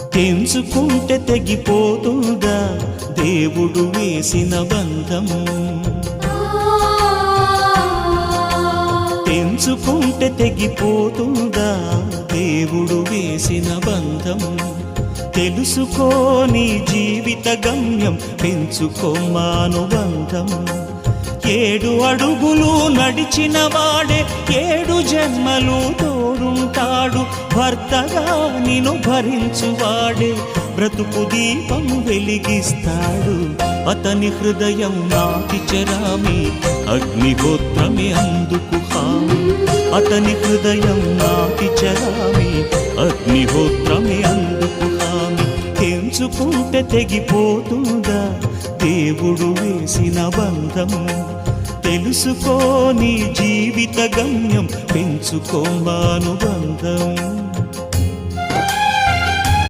తెంచుకుంటే తెగిపోతుందా దేవుడు వేసిన బంధం? తెంచుకుంటే తెగిపోతుందా దేవుడు వేసిన బంధం? తెలుసుకోని జీవిత గమ్యం పెంచుకోమాను బంధం ఏడు అడుగులు నడిచిన వాడే ఏడు జన్మలు భర్తగా నిను భరించువాడే బ్రతుకు దీపం వెలిగిస్తాడు. అతని హృదయం నాటి చెరామి అగ్నిహోత్రమే అందుకు హామీ అతని హృదయం నాటి చెరామి అగ్నిహోత్రమే అందుకు హామీ తెంచుకుంటే తెగిపోతుందా? దేవుడు వేసిన బంధం తెలుసుకోని జీవిత గమ్యం పెంచుకోమానుబంధం